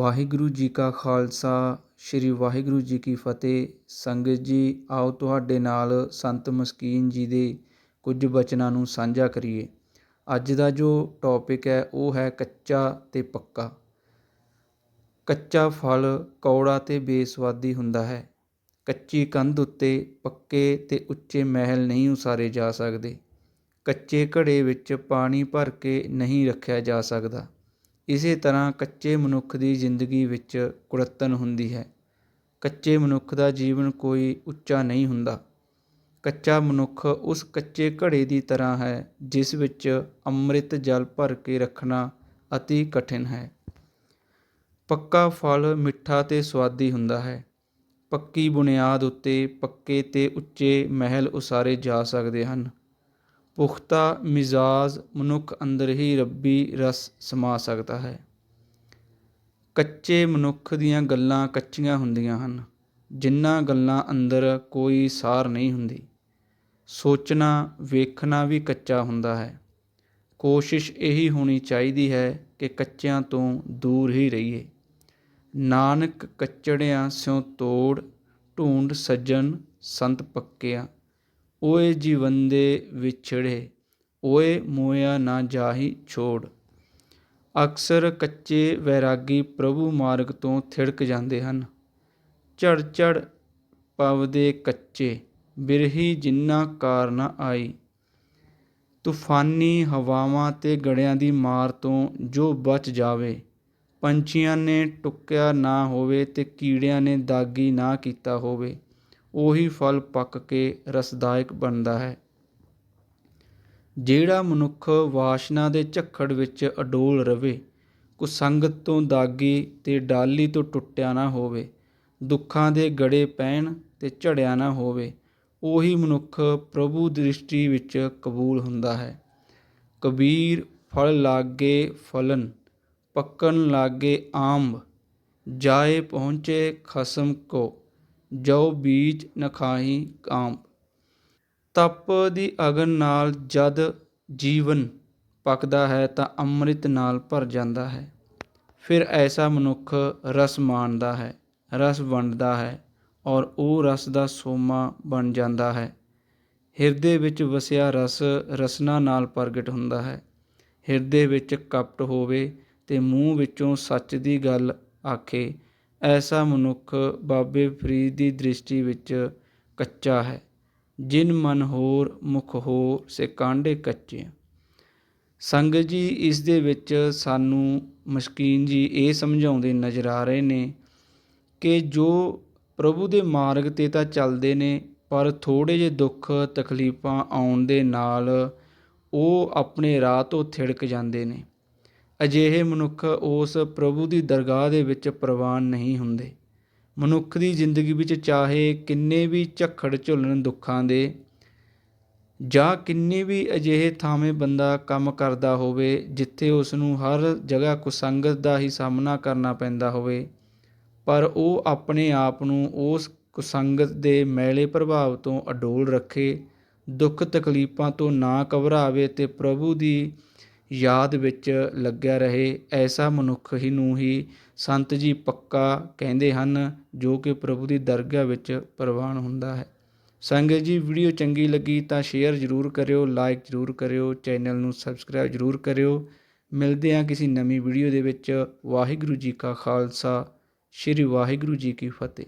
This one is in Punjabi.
ਵਾਹਿਗੁਰੂ ਜੀ ਕਾ ਖਾਲਸਾ, ਸ੍ਰੀ ਵਾਹਿਗੁਰੂ ਜੀ ਕੀ ਫਤਿਹ। ਸੰਗਤ ਜੀ, ਆਓ ਤੁਹਾਡੇ ਨਾਲ ਸੰਤ ਮਸਕੀਨ ਜੀ ਦੇ ਕੁਝ ਬਚਨਾਂ ਨੂੰ ਸਾਂਝਾ ਕਰੀਏ। ਅੱਜ ਦਾ ਜੋ ਟੌਪਿਕ ਹੈ, ਉਹ ਹੈ ਕੱਚਾ ਤੇ ਪੱਕਾ। ਕੱਚਾ ਫਲ ਕੌੜਾ ਤੇ ਬੇਸਵਾਦੀ ਹੁੰਦਾ ਹੈ। ਕੱਚੀ ਕੰਧ ਉੱਤੇ ਪੱਕੇ ਤੇ ਉੱਚੇ ਮਹਿਲ ਨਹੀਂ ਉਸਾਰੇ ਜਾ ਸਕਦੇ। ਕੱਚੇ ਘੜੇ ਵਿੱਚ ਪਾਣੀ ਭਰ ਕੇ ਨਹੀਂ ਰੱਖਿਆ ਜਾ ਸਕਦਾ। ਇਸੇ ਤਰ੍ਹਾਂ ਕੱਚੇ ਮਨੁੱਖ ਦੀ ਜ਼ਿੰਦਗੀ ਵਿੱਚ ਕੁੜੱਤਣ ਹੁੰਦੀ ਹੈ। ਕੱਚੇ ਮਨੁੱਖ ਦਾ ਜੀਵਨ ਕੋਈ ਉੱਚਾ ਨਹੀਂ ਹੁੰਦਾ। ਕੱਚਾ ਮਨੁੱਖ ਉਸ ਕੱਚੇ ਘੜੇ ਦੀ ਤਰ੍ਹਾਂ ਹੈ, ਜਿਸ ਵਿੱਚ ਅੰਮ੍ਰਿਤ ਜਲ ਭਰ ਕੇ ਰੱਖਣਾ ਅਤੀ ਕਠਿਨ ਹੈ। ਪੱਕਾ ਫਲ ਮਿੱਠਾ ਤੇ ਸੁਆਦੀ ਹੁੰਦਾ ਹੈ। ਪੱਕੀ ਬੁਨਿਆਦ ਉੱਤੇ ਪੱਕੇ ਤੇ ਉੱਚੇ ਮਹਿਲ ਉਸਾਰੇ ਜਾ ਸਕਦੇ ਹਨ। ਪੁਖਤਾ ਮਿਜ਼ਾਜ ਮਨੁੱਖ ਅੰਦਰ ਹੀ ਰੱਬੀ ਰਸ ਸਮਾ ਸਕਦਾ ਹੈ। ਕੱਚੇ ਮਨੁੱਖ ਦੀਆਂ ਗੱਲਾਂ ਕੱਚੀਆਂ ਹੁੰਦੀਆਂ ਹਨ ਜਿਨ੍ਹਾਂ ਗੱਲਾਂ ਅੰਦਰ ਕੋਈ ਸਾਰ ਨਹੀਂ ਹੁੰਦੀ। ਸੋਚਣਾ, ਵੇਖਣਾ ਵੀ ਕੱਚਾ ਹੁੰਦਾ ਹੈ। ਕੋਸ਼ਿਸ਼ ਇਹੀ ਹੋਣੀ ਚਾਹੀਦੀ ਹੈ ਕਿ ਕੱਚਿਆਂ ਤੋਂ ਦੂਰ ਹੀ ਰਹੀਏ। ਨਾਨਕ ਕੱਚੜਿਆਂ ਸਿਉ ਤੋੜ, ਢੂੰਡ ਸੱਜਣ ਸੰਤ ਪੱਕਿਆ। ਓਏ ਜੀਵੰਦੇ ਵਿਛੜੇ, ਓਏ ਮੋਇਆ ਨਾ ਜਾਹੀ ਛੋੜ। ਅਕਸਰ ਕੱਚੇ ਵੈਰਾਗੀ ਪ੍ਰਭੂ ਮਾਰਗ ਤੋਂ ਥਿੜਕ ਜਾਂਦੇ ਹਨ। ਝੜ ਝੜ ਪਵਦੇ ਕੱਚੇ, ਬਿਰਹੀ ਜਿੰਨਾ ਕਾਰ ਨਾ ਆਈ। ਤੂਫਾਨੀ ਹਵਾਵਾਂ ਤੇ ਗੜਿਆਂ ਦੀ ਮਾਰ ਤੋਂ ਜੋ ਬਚ ਜਾਵੇ, ਪੰਛੀਆਂ ਨੇ ਟੁੱਕਿਆ ਨਾ ਹੋਵੇ ਤੇ ਕੀੜਿਆਂ ਨੇ ਦਾਗੀ ਨਾ ਕੀਤਾ ਹੋਵੇ। ਉਹੀ ਫਲ ਪੱਕ ਕੇ ਰਸਦਾਇਕ ਬਣਦਾ ਹੈ। ਜਿਹੜਾ ਮਨੁੱਖ ਵਾਸ਼ਨਾ ਦੇ ਝੱਖੜ ਵਿੱਚ ਅਡੋਲ ਰਵੇ ਕੁਸੰਗਤ ਤੋਂ ਦਾਗੀ ਤੇ ਡਾਲੀ ਤੋਂ ਟੁੱਟਿਆ ਨਾ ਹੋਵੇ, ਦੁੱਖਾਂ ਦੇ ਗੜੇ ਪੈਣ ਤੇ ਝੜਿਆ ਨਾ ਹੋਵੇ, ਉਹੀ ਮਨੁੱਖ ਪ੍ਰਭੂ ਦ੍ਰਿਸ਼ਟੀ ਵਿੱਚ ਕਬੂਲ ਹੁੰਦਾ ਹੈ। ਕਬੀਰ ਫਲ ਲਾਗੇ ਫਲਨ, ਪੱਕਣ ਲਾਗੇ ਆੰਬ, ਜਾਏ ਪਹੁੰਚੇ ਖਸਮ ਕੋ। ਜੋ ਬੀਜ ਨਖਾਹੀ ਕਾਮ। ਤਪ ਦੀ ਅਗਨ ਨਾਲ ਜਦ ਜੀਵਨ ਪੱਕਦਾ ਹੈ ਤਾਂ ਅੰਮ੍ਰਿਤ ਨਾਲ ਭਰ ਜਾਂਦਾ ਹੈ। ਫਿਰ ਐਸਾ ਮਨੁੱਖ ਰਸ ਮਾਣਦਾ ਹੈ, ਰਸ ਵੰਡਦਾ ਹੈ ਔਰ ਉਹ ਰਸ ਦਾ ਸੋਮਾ ਬਣ ਜਾਂਦਾ ਹੈ। ਹਿਰਦੇ ਵਿੱਚ ਵਸਿਆ ਰਸ ਰਸਨਾ ਨਾਲ ਪ੍ਰਗਟ ਹੁੰਦਾ ਹੈ। ਹਿਰਦੇ ਵਿੱਚ ਕਪਟ ਹੋਵੇ ਤੇ ਮੂੰਹ ਵਿੱਚੋਂ ਸੱਚ ਦੀ ਗੱਲ ਆਖੇ ਐਸਾ ਮਨੁੱਖ ਬਾਬੇ ਫਰੀਦ ਦੀ ਦ੍ਰਿਸ਼ਟੀ ਵਿੱਚ ਕੱਚਾ ਹੈ, ਜਿਨ ਮਨ ਹੋਰ, ਮੁਖ ਹੋ ਸੇ ਕਾਂਡੇ ਕੱਚੇ ਸੰਗਤ ਜੀ ਇਸ ਦੇ ਵਿੱਚ ਸਾਨੂੰ ਮਸਕੀਨ ਜੀ ਇਹ ਸਮਝਾਉਂਦੇ ਨਜ਼ਰ ਆ ਰਹੇ ਨੇ ਕਿ ਜੋ ਪ੍ਰਭੂ ਦੇ ਮਾਰਗ ਤੇ ਤਾਂ ਚੱਲਦੇ ਨੇ, ਪਰ ਥੋੜੇ ਜਿਹੇ ਦੁੱਖ, ਤਕਲੀਫਾਂ ਆਉਣ ਦੇ ਨਾਲ ਉਹ ਆਪਣੇ ਰਾਹ ਤੋਂ ਥਿੜਕ ਜਾਂਦੇ ਨੇ। ਅਜਿਹੇ ਮਨੁੱਖ ਉਸ ਪ੍ਰਭੂ ਦੀ ਦਰਗਾਹ ਦੇ ਵਿੱਚ ਪ੍ਰਵਾਨ ਨਹੀਂ ਹੁੰਦੇ। ਮਨੁੱਖ ਦੀ ਜ਼ਿੰਦਗੀ ਵਿੱਚ ਚਾਹੇ ਕਿੰਨੇ ਵੀ ਝੱਖੜ ਝੁੱਲਣ ਦੁੱਖਾਂ ਦੇ ਜਾਂ ਕਿੰਨੇ ਵੀ ਅਜਿਹੇ ਥਾਵੇਂ ਬੰਦਾ ਕੰਮ ਕਰਦਾ ਹੋਵੇ, ਜਿੱਥੇ ਉਸ ਨੂੰ ਹਰ ਜਗ੍ਹਾ ਕੁਸੰਗਤ ਦਾ ਹੀ ਸਾਹਮਣਾ ਕਰਨਾ ਪੈਂਦਾ ਹੋਵੇ, ਪਰ ਉਹ ਆਪਣੇ ਆਪ ਨੂੰ ਉਸ ਕੁਸੰਗਤ ਦੇ ਮੈਲੇ ਪ੍ਰਭਾਵ ਤੋਂ ਅਡੋਲ ਰੱਖੇ, ਦੁੱਖ ਤਕਲੀਫਾਂ ਤੋਂ ਨਾ ਘਬਰਾਵੇ ਤੇ ਪ੍ਰਭੂ ਦੀ ਯਾਦ ਵਿੱਚ ਲੱਗਿਆ ਰਹੇ, ਐਸਾ ਮਨੁੱਖ ਹੀ ਨੂੰ ਹੀ ਸੰਤ ਜੀ ਪੱਕਾ ਕਹਿੰਦੇ ਹਨ, ਜੋ ਕਿ ਪ੍ਰਭੂ ਦੀ ਦਰਗਾਹ ਵਿੱਚ ਪ੍ਰਵਾਨ ਹੁੰਦਾ ਹੈ। ਸੰਗਤ ਜੀ, ਵੀਡੀਓ ਚੰਗੀ ਲੱਗੀ ਤਾਂ ਸ਼ੇਅਰ ਜ਼ਰੂਰ ਕਰਿਓ, ਲਾਈਕ ਜ਼ਰੂਰ ਕਰਿਓ, ਚੈਨਲ ਨੂੰ ਸਬਸਕ੍ਰਾਈਬ ਜ਼ਰੂਰ ਕਰਿਓ। ਮਿਲਦੇ ਹਾਂ ਕਿਸੇ ਨਵੀਂ ਵੀਡੀਓ ਦੇ ਵਿੱਚ। ਵਾਹਿਗੁਰੂ ਜੀ ਕਾ ਖਾਲਸਾ, ਸ੍ਰੀ ਵਾਹਿਗੁਰੂ ਜੀ ਕੀ ਫਤਿਹ।